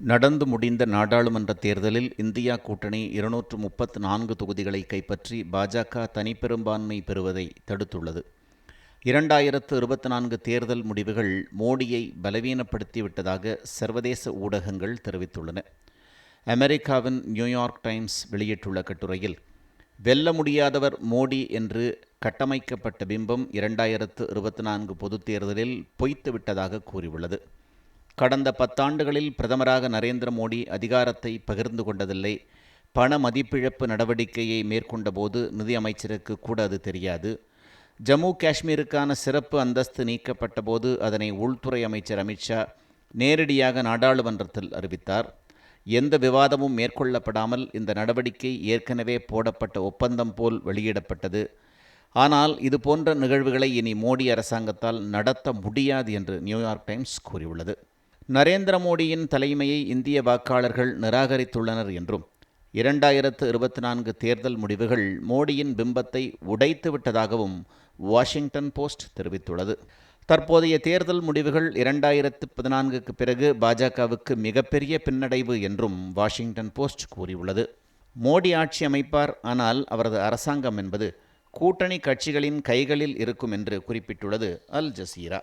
நடந்து முடிந்த நாடாளுமன்ற தேர்தலில் இந்தியா கூட்டணி இருநூற்று முப்பத்து நான்கு தொகுதிகளை கைப்பற்றி பாஜக தனிப்பெரும்பான்மை பெறுவதை தடுத்துள்ளது. இரண்டாயிரத்து இருபத்தி நான்கு தேர்தல் முடிவுகள் மோடியை பலவீனப்படுத்திவிட்டதாக சர்வதேச ஊடகங்கள் தெரிவித்துள்ளன. அமெரிக்காவின் நியூயார்க் டைம்ஸ் வெளியிட்டுள்ள கட்டுரையில் வெல்ல முடியாதவர் மோடி என்று கட்டமைக்கப்பட்ட பிம்பம் இரண்டாயிரத்து இருபத்தி நான்கு பொதுத் தேர்தலில் பொய்த்துவிட்டதாக கூறியுள்ளது. கடந்த பத்தாண்டுகளில் பிரதமராக நரேந்திர மோடி அதிகாரத்தை பகிர்ந்து கொண்டதில்லை. பண மதிப்பிழப்பு நடவடிக்கையை மேற்கொண்டபோது நிதியமைச்சருக்கு கூட அது தெரியாது. ஜம்மு காஷ்மீருக்கான சிறப்பு அந்தஸ்து நீக்கப்பட்ட போது அதனை உள்துறை அமைச்சர் அமித்ஷா நேரடியாக நாடாளுமன்றத்தில் அறிவித்தார். எந்த விவாதமும் மேற்கொள்ளப்படாமல் இந்த நடவடிக்கை ஏற்கனவே போடப்பட்ட ஒப்பந்தம் போல் வெளியிடப்பட்டது. ஆனால் இது போன்ற நிகழ்வுகளை இனி மோடி அரசாங்கத்தால் நடத்த முடியாது என்று நியூயார்க் டைம்ஸ் கூறியுள்ளது. நரேந்திர மோடியின் தலைமையை இந்திய வாக்காளர்கள் நிராகரித்துள்ளனர் என்றும் இரண்டாயிரத்து இருபத்தி நான்கு தேர்தல் முடிவுகள் மோடியின் பிம்பத்தை உடைத்துவிட்டதாகவும் வாஷிங்டன் போஸ்ட் தெரிவித்துள்ளது. தற்போதைய தேர்தல் முடிவுகள் இரண்டாயிரத்து பதினான்குக்கு பிறகு பாஜகவுக்கு மிகப்பெரிய பின்னடைவு என்றும் வாஷிங்டன் போஸ்ட் கூறியுள்ளது. மோடி ஆட்சி அமைப்பார் ஆனால் அவரது அரசாங்கம் என்பது கூட்டணி கட்சிகளின் கைகளில் இருக்கும் என்று குறிப்பிட்டுள்ளது அல் ஜசீரா.